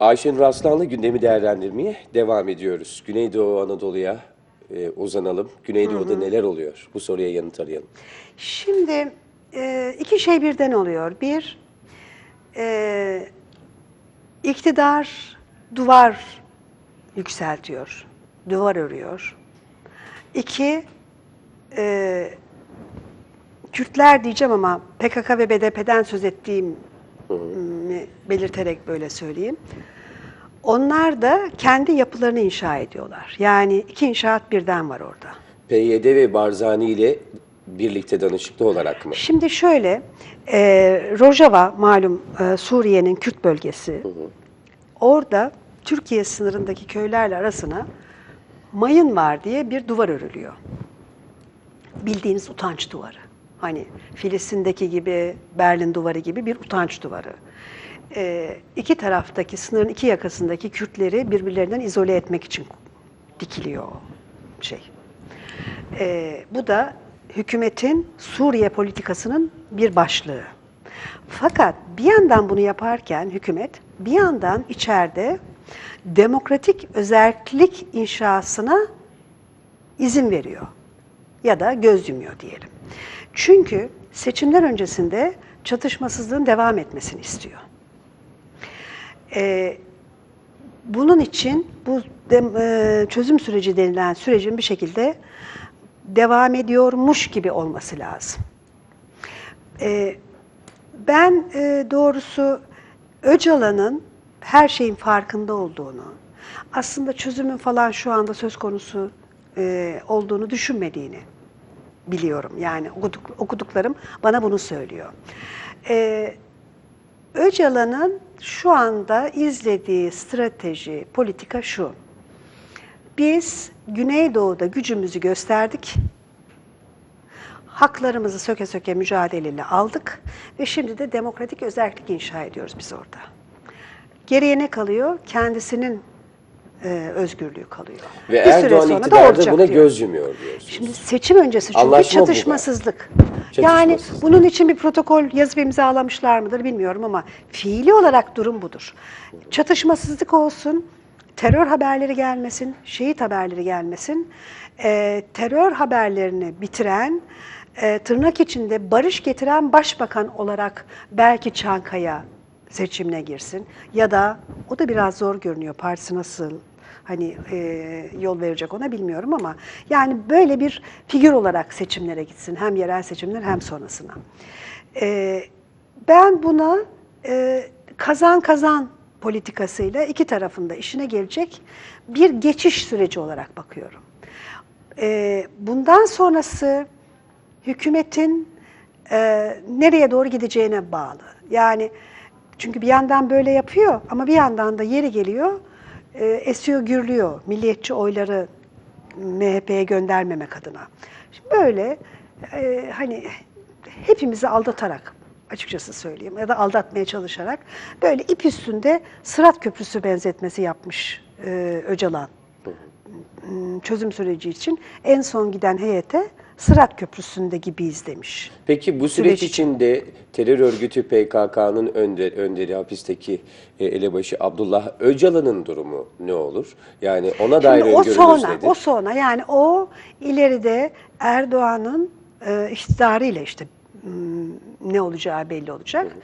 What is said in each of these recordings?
Ayşen Raslan'la gündemi değerlendirmeye devam ediyoruz. Güneydoğu Anadolu'ya e, uzanalım. Güneydoğu'da neler oluyor? Bu soruya yanıt arayalım. Şimdi e, iki şey birden oluyor. Bir, e, iktidar duvar yükseltiyor, duvar örüyor. İki, e, Kürtler diyeceğim ama PKK ve BDP'den söz ettiğimi belirterek böyle söyleyeyim. Onlar da kendi yapılarını inşa ediyorlar. Yani iki inşaat birden var orada. PYD ve Barzani ile birlikte danışıklı olarak mı? Şimdi şöyle, e, Rojava malum e, Suriye'nin Kürt bölgesi. Orada Türkiye sınırındaki köylerle arasına mayın var diye bir duvar örülüyor. Bildiğiniz utanç duvarı. Hani Filistin'deki gibi, Berlin duvarı gibi bir utanç duvarı. E, iki taraftaki, sınırın iki yakasındaki Kürtleri birbirlerinden izole etmek için dikiliyor şey. Ee, bu da hükümetin Suriye politikasının bir başlığı. Fakat bir yandan bunu yaparken hükümet bir yandan içeride demokratik özellik inşasına izin veriyor ya da göz yumuyor diyelim. Çünkü seçimler öncesinde çatışmasızlığın devam etmesini istiyor. Ee, bunun için bu dem- e, çözüm süreci denilen sürecin bir şekilde devam ediyormuş gibi olması lazım. Ee, ben e, doğrusu Öcalan'ın her şeyin farkında olduğunu, aslında çözümün falan şu anda söz konusu e, olduğunu düşünmediğini biliyorum. Yani okuduk, okuduklarım bana bunu söylüyor. Ee, Öcalan'ın şu anda izlediği strateji, politika şu. Biz Güneydoğu'da gücümüzü gösterdik. Haklarımızı söke söke mücadeleyle aldık ve şimdi de demokratik özellik inşa ediyoruz biz orada. Geriye ne kalıyor? Kendisinin e, özgürlüğü kalıyor. Ve Bir süre Erdoğan sonra da olacak buna diyor. göz yumuyor diyorsunuz. Şimdi seçim öncesi çünkü Anlaşma bu çatışmasızlık. Yani Çatışmasızlık. bunun için bir protokol yazıp imzalamışlar mıdır bilmiyorum ama fiili olarak durum budur. Çatışmasızlık olsun, terör haberleri gelmesin, şehit haberleri gelmesin. Ee, terör haberlerini bitiren, e, tırnak içinde barış getiren başbakan olarak belki Çankaya seçimine girsin. Ya da o da biraz zor görünüyor partisi nasıl hani e, yol verecek ona bilmiyorum ama yani böyle bir figür olarak seçimlere gitsin hem yerel seçimler hem sonrasına. E, ben buna e, kazan kazan politikasıyla iki tarafında işine gelecek bir geçiş süreci olarak bakıyorum. E, bundan sonrası hükümetin e, nereye doğru gideceğine bağlı. Yani çünkü bir yandan böyle yapıyor ama bir yandan da yeri geliyor e, esiyor gürlüyor milliyetçi oyları MHP'ye göndermemek adına. Şimdi böyle e, hani hepimizi aldatarak açıkçası söyleyeyim ya da aldatmaya çalışarak böyle ip üstünde Sırat Köprüsü benzetmesi yapmış e, Öcalan m, çözüm süreci için en son giden heyete Sırat Köprüsü'nde gibiyiz demiş. Peki bu süreç Süreç için. içinde terör örgütü PKK'nın önder, önderi hapisteki e, elebaşı Abdullah Öcalan'ın durumu ne olur? Yani ona dair Şimdi o sonra, nedir? o sonra yani o ileride Erdoğan'ın e, iktidarıyla işte m, ne olacağı belli olacak.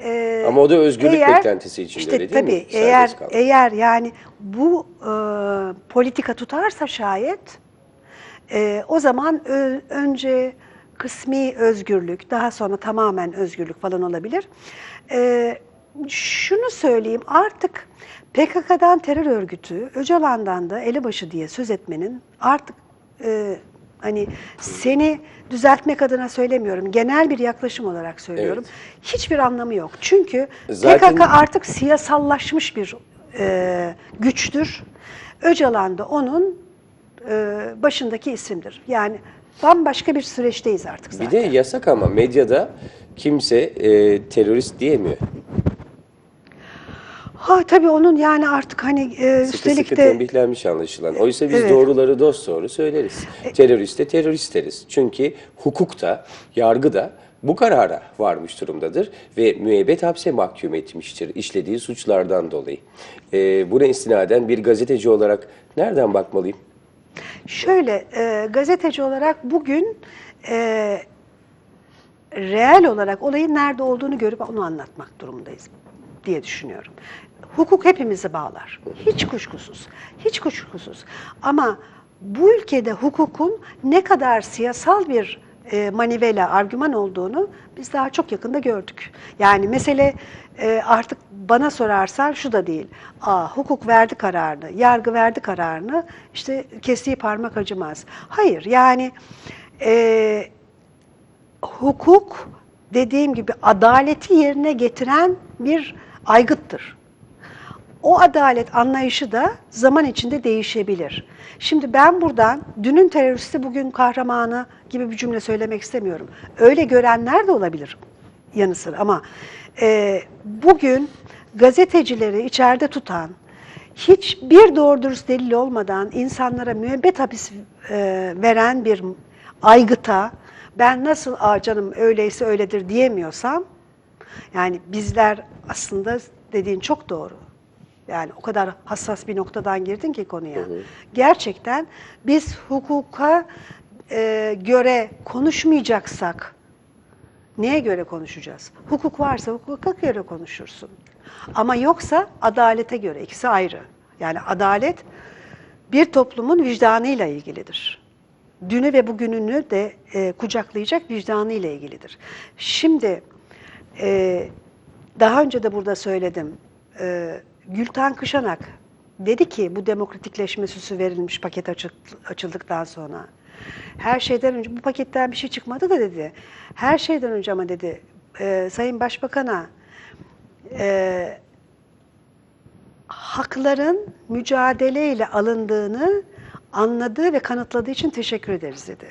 E, Ama o da özgürlük beklentisi içinde, işte öyle değil mi? tabii, Serbest Eğer, eğer yani bu e, politika tutarsa şayet e, o zaman ö- önce kısmi özgürlük, daha sonra tamamen özgürlük falan olabilir. E, şunu söyleyeyim, artık PKK'dan terör örgütü, Öcalan'dan da elebaşı diye söz etmenin artık e, hani seni düzeltmek adına söylemiyorum, genel bir yaklaşım olarak söylüyorum. Hiçbir anlamı yok. Çünkü Zaten- PKK artık siyasallaşmış bir e, güçtür. Öcalan da onun e, başındaki isimdir. Yani bambaşka bir süreçteyiz artık zaten. Bir de yasak ama medyada kimse e, terörist diyemiyor. Ha tabii onun yani artık hani e, Sıkı üstelik sıkı de tembihlenmiş anlaşılan. Oysa biz Evet. doğruları dost doğru söyleriz. Teröriste terörist deriz. Çünkü hukukta, yargıda bu karara varmış durumdadır ve müebbet hapse mahkum etmiştir işlediği suçlardan dolayı. E, buna istinaden bir gazeteci olarak nereden bakmalıyım? Şöyle, e, gazeteci olarak bugün e, reel olarak olayın nerede olduğunu görüp onu anlatmak durumundayız diye düşünüyorum. Hukuk hepimizi bağlar. Hiç kuşkusuz. Hiç kuşkusuz. Ama bu ülkede hukukun ne kadar siyasal bir e, manivela, argüman olduğunu biz daha çok yakında gördük. Yani mesele e, artık bana sorarsan şu da değil. Aa, hukuk verdi kararını, yargı verdi kararını, işte kestiği parmak acımaz. Hayır, yani e, hukuk dediğim gibi adaleti yerine getiren bir aygıttır. O adalet anlayışı da zaman içinde değişebilir. Şimdi ben buradan dünün teröristi bugün kahramanı gibi bir cümle söylemek istemiyorum. Öyle görenler de olabilir yanı sıra ama e, bugün gazetecileri içeride tutan, hiçbir doğru dürüst delil olmadan insanlara müebbet hapis e, veren bir aygıta ben nasıl Aa canım öyleyse öyledir diyemiyorsam yani bizler aslında dediğin çok doğru. Yani o kadar hassas bir noktadan girdin ki konuya. Gerçekten biz hukuka e, göre konuşmayacaksak neye göre konuşacağız? Hukuk varsa hukuka göre konuşursun. Ama yoksa adalete göre. ikisi ayrı. Yani adalet bir toplumun vicdanıyla ilgilidir. Dünü ve bugününü de e, kucaklayacak vicdanıyla ilgilidir. Şimdi e, daha önce de burada söyledim. E, Gülten Kışanak dedi ki bu demokratikleşme süsü verilmiş paket açı- açıldıktan sonra. Her şeyden önce bu paketten bir şey çıkmadı da dedi. Her şeyden önce ama dedi e, Sayın Başbakan'a e, hakların mücadeleyle alındığını anladığı ve kanıtladığı için teşekkür ederiz dedi.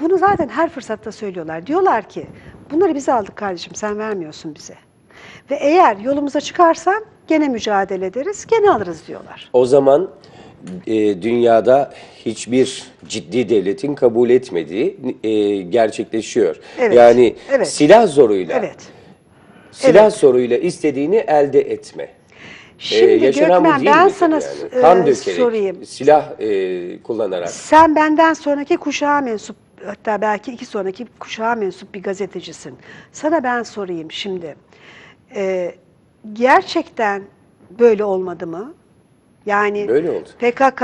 Bunu zaten her fırsatta söylüyorlar. Diyorlar ki bunları bize aldık kardeşim sen vermiyorsun bize. Ve eğer yolumuza çıkarsan gene mücadele ederiz, gene alırız diyorlar. O zaman e, dünyada hiçbir ciddi devletin kabul etmediği e, gerçekleşiyor. Evet, Yani evet. silah zoruyla, Evet. silah evet. zoruyla istediğini elde etme. Şimdi Ee, yaşanan bu Gökmen değil ben sana yani? e, kan dökerek, sorayım. silah e, kullanarak. Sen benden sonraki kuşağa mensup, hatta belki iki sonraki kuşağa mensup bir gazetecisin. Sana ben sorayım şimdi. Ee, gerçekten böyle olmadı mı? Yani Böyle oldu. PKK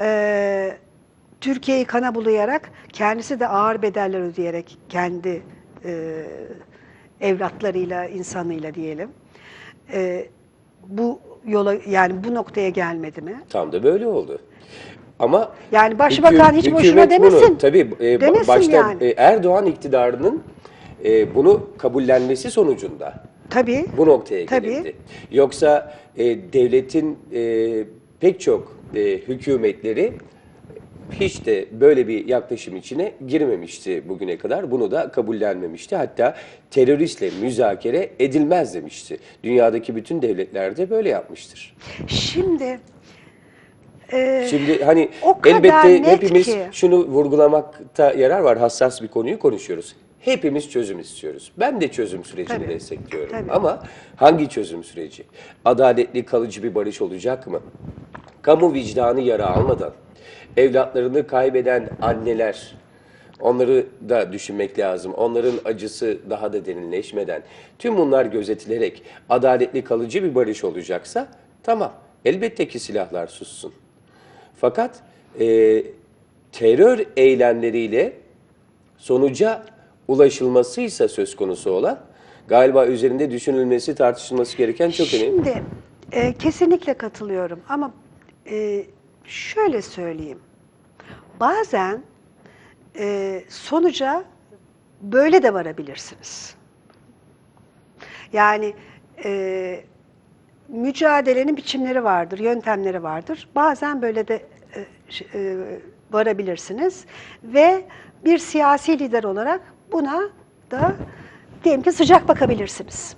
e, Türkiye'yi kana bulayarak kendisi de ağır bedeller ödeyerek kendi e, evlatlarıyla, insanıyla diyelim. e, bu yola yani bu noktaya gelmedi mi? Tam da böyle oldu. Ama Yani başbakan hiç boşuna demesin. Bunu, tabii e, Demesin başta yani. e, Erdoğan iktidarının e, bunu kabullenmesi sonucunda Tabii. bu noktaya Tabii. gelindi. Yoksa e, devletin e, pek çok e, hükümetleri hiç de böyle bir yaklaşım içine girmemişti bugüne kadar. Bunu da kabullenmemişti. Hatta teröristle müzakere edilmez demişti. Dünyadaki bütün devletler de böyle yapmıştır. Şimdi e, Şimdi hani elbette hepimiz ki. şunu vurgulamakta yarar var. Hassas bir konuyu konuşuyoruz. Hepimiz çözüm istiyoruz. Ben de çözüm sürecini Tabii. destekliyorum. Tabii. Ama hangi çözüm süreci? Adaletli kalıcı bir barış olacak mı? Kamu vicdanı yara almadan, evlatlarını kaybeden anneler, onları da düşünmek lazım. Onların acısı daha da derinleşmeden, tüm bunlar gözetilerek adaletli kalıcı bir barış olacaksa tamam. Elbette ki silahlar sussun. Fakat e, terör eylemleriyle sonuca ulaşılmasıysa söz konusu olan galiba üzerinde düşünülmesi, tartışılması gereken çok önemli. Şimdi e, kesinlikle katılıyorum ama e, şöyle söyleyeyim. Bazen e, sonuca böyle de varabilirsiniz. Yani e, mücadelenin biçimleri vardır, yöntemleri vardır. Bazen böyle de e, e, varabilirsiniz ve bir siyasi lider olarak buna da diyelim ki sıcak bakabilirsiniz.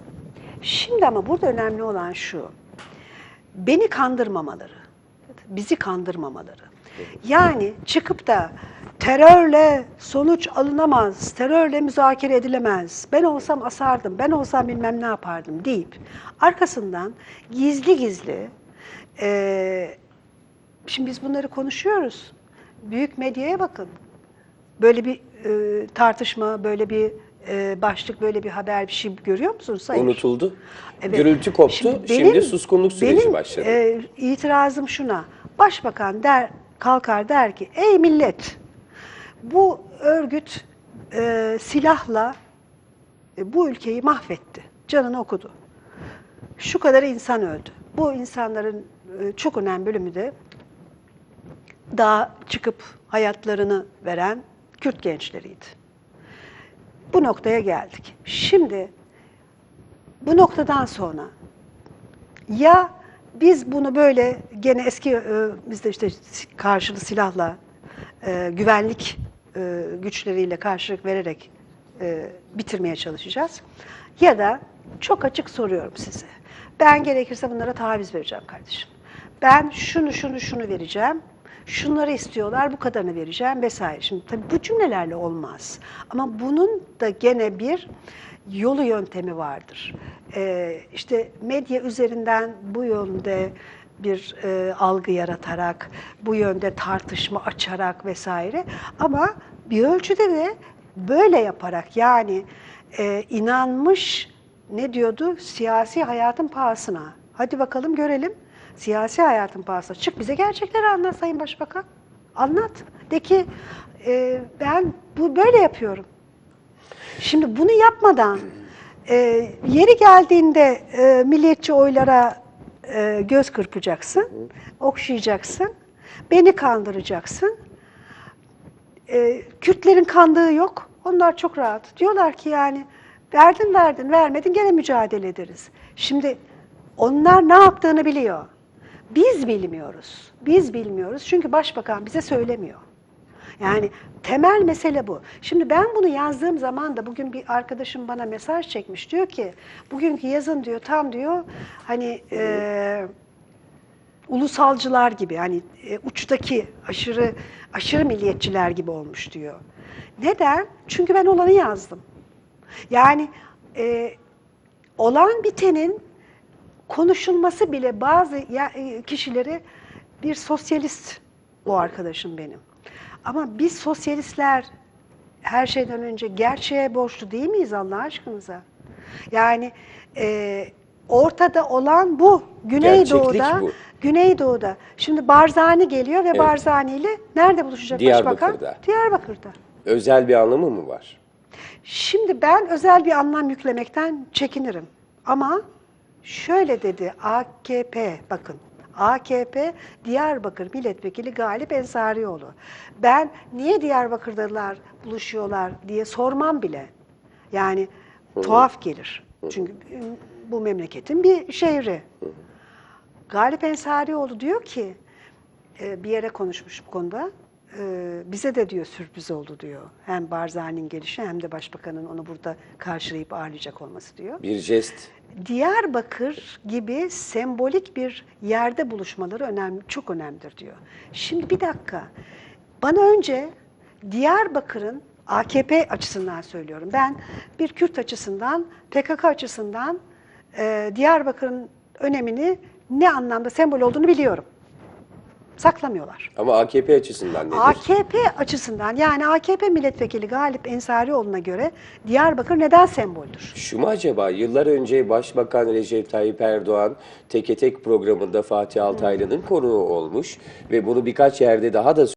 Şimdi ama burada önemli olan şu. Beni kandırmamaları, bizi kandırmamaları. Yani çıkıp da terörle sonuç alınamaz, terörle müzakere edilemez, ben olsam asardım, ben olsam bilmem ne yapardım deyip arkasından gizli gizli eee, şimdi biz bunları konuşuyoruz. Büyük medyaya bakın. Böyle bir e, tartışma, böyle bir e, başlık, böyle bir haber bir şey görüyor musunuz? Hayır. Unutuldu. Evet. Gürültü koptu. Şimdi, benim- suskunluk süreci benim, başladı. e, itirazım şuna. Başbakan der kalkar der ki ey millet bu örgüt e, silahla e, bu ülkeyi mahvetti. Canını okudu. Şu kadar insan öldü. Bu insanların e, çok önemli bölümü de daha çıkıp hayatlarını veren Kürt gençleriydi. Bu noktaya geldik. Şimdi bu noktadan sonra ya biz bunu böyle gene eski e, bizde işte karşılığı silahla e, güvenlik e, güçleriyle karşılık vererek e, bitirmeye çalışacağız. Ya da çok açık soruyorum size. Ben gerekirse bunlara taviz vereceğim kardeşim. Ben şunu şunu şunu vereceğim. Şunları istiyorlar, bu kadarını vereceğim vesaire. Şimdi tabii bu cümlelerle olmaz. Ama bunun da gene bir yolu yöntemi vardır. Ee, işte medya üzerinden bu yönde bir e, algı yaratarak, bu yönde tartışma açarak vesaire. Ama bir ölçüde de böyle yaparak yani e, inanmış ne diyordu? Siyasi hayatın pahasına. Hadi bakalım görelim. Siyasi hayatın pahasına. Çık bize gerçekleri anlat Sayın Başbakan. Anlat. De ki e, ben bu böyle yapıyorum. Şimdi bunu yapmadan e, yeri geldiğinde e, milliyetçi oylara e, göz kırpacaksın, okşayacaksın, beni kandıracaksın. E, Kürtlerin kandığı yok. Onlar çok rahat. Diyorlar ki yani verdin verdin vermedin gene mücadele ederiz. Şimdi onlar ne yaptığını biliyor. Biz bilmiyoruz. Biz bilmiyoruz çünkü başbakan bize söylemiyor. Yani temel mesele bu. Şimdi ben bunu yazdığım zaman da bugün bir arkadaşım bana mesaj çekmiş. Diyor ki bugünkü yazın diyor tam diyor hani e, ulusalcılar gibi hani e, uçtaki aşırı aşırı milliyetçiler gibi olmuş diyor. Neden? Çünkü ben olanı yazdım. Yani e, olan bitenin konuşulması bile bazı e, kişileri bir sosyalist bu arkadaşım benim. Ama biz sosyalistler her şeyden önce gerçeğe borçlu değil miyiz Allah aşkınıza? Yani e, ortada olan bu. Güneydoğu'da, bu. Güneydoğu'da. Şimdi Barzani geliyor ve Barzani ile nerede buluşacak başbakan? Diyarbakır'da. Diyarbakır'da. Özel bir anlamı mı var? Şimdi ben özel bir anlam yüklemekten çekinirim. Ama şöyle dedi AKP bakın. AKP Diyarbakır Milletvekili Galip Ensarioğlu. Ben niye Diyarbakır'dalar buluşuyorlar diye sormam bile. Yani tuhaf gelir. Çünkü bu memleketin bir şehri. Galip Ensarioğlu diyor ki e, bir yere konuşmuş bu konuda. E, bize de diyor sürpriz oldu diyor. Hem Barzani'nin gelişi hem de başbakanın onu burada karşılayıp ağırlayacak olması diyor. Bir jest. Diyarbakır gibi sembolik bir yerde buluşmaları önemli, çok önemlidir diyor. Şimdi bir dakika. Bana önce Diyarbakır'ın AKP açısından söylüyorum. Ben bir Kürt açısından, PKK açısından e, Diyarbakır'ın önemini ne anlamda sembol olduğunu biliyorum. Saklamıyorlar. Ama AKP açısından nedir? AKP açısından yani AKP milletvekili Galip Ensarioğlu'na göre Diyarbakır neden semboldür? Şu mu acaba yıllar önce Başbakan Recep Tayyip Erdoğan Teke Tek programında Fatih Altaylı'nın konuğu olmuş ve bunu birkaç yerde daha da